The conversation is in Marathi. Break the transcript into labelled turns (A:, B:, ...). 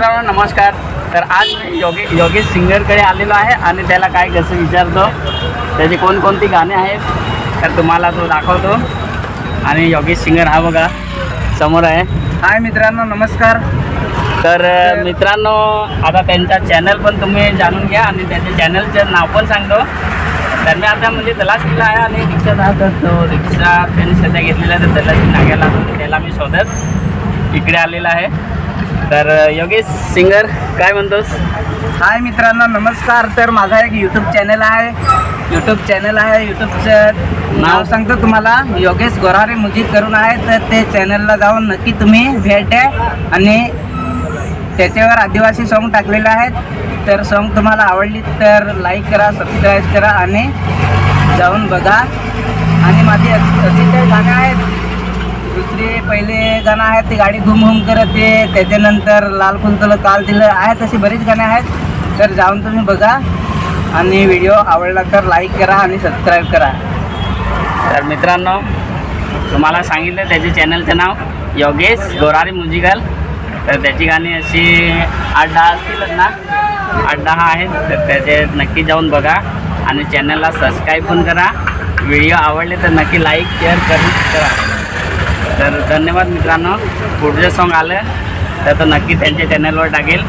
A: मित्रांनो नमस्कार. तर आज मी योगे योगेश सिंगरकडे आलेलो आहे आणि त्याला काय कसं विचारतो त्याची कोणकोणती गाणे आहेत तर तुम्हाला तो दाखवतो. आणि योगेश सिंगर हा बघा समोर आहे.
B: हाय मित्रांनो नमस्कार.
A: तर मित्रांनो आता त्यांचा चॅनल पण तुम्ही जाणून घ्या आणि त्याच्या चॅनलचं नाव पण सांगतो. तर मी आता म्हणजे तलाश केला आहे आणि रिक्षा जात असतो. रिक्षा त्यांनी सध्या घेतलेला तर तलाशी नाग्याला त्याला मी शोधत इकडे आलेला आहे. तर योगेश सिंगर काय म्हणतोस?
B: हाय मित्रांनो नमस्कार. तर माझा एक यूट्यूब चॅनल आहे. यूट्यूब चॅनल आहे. यूट्यूबचं नाव सांगतो तुम्हाला. योगेश गोरारे मुजिक करून आहे. तर ते चॅनलला जाऊन नक्की तुम्ही भेट द्या. आणि त्याच्यावर आदिवासी सॉन्ग टाकलेले आहेत. तर सॉन्ग तुम्हाला आवडली तर लाईक करा सबस्क्राईब करा आणि जाऊन बघा. आणि माझी अशी अशी काही गाणं आहेत दुसरी पहिले गाणं आहेत ते गाडी घुम घुम करत ते त्याच्यानंतर लाल फुलतलं काल दिलं आहेत अशी बरीच गाणे आहेत. तर जाऊन तुम्ही बघा. आणि व्हिडिओ आवडला तर लाईक करा आणि सबस्क्राईब करा.
A: तर मित्रांनो तुम्हाला सांगितलं त्याचे चॅनलचं नाव योगेश गोरारी म्युझिकल तर त्याची गाणी अशी आठ दहा असतीलच ना आठ दहा आहेत तर त्याचे नक्की जाऊन बघा. आणि चॅनलला सबस्क्राईब पण करा. व्हिडिओ आवडले तर नक्की लाईक शेअर करून करा. तर धन्यवाद मित्रांनो. पुढचं सॉन्ग आलं तर तो नक्की त्यांच्या चॅनलवर टाकेल.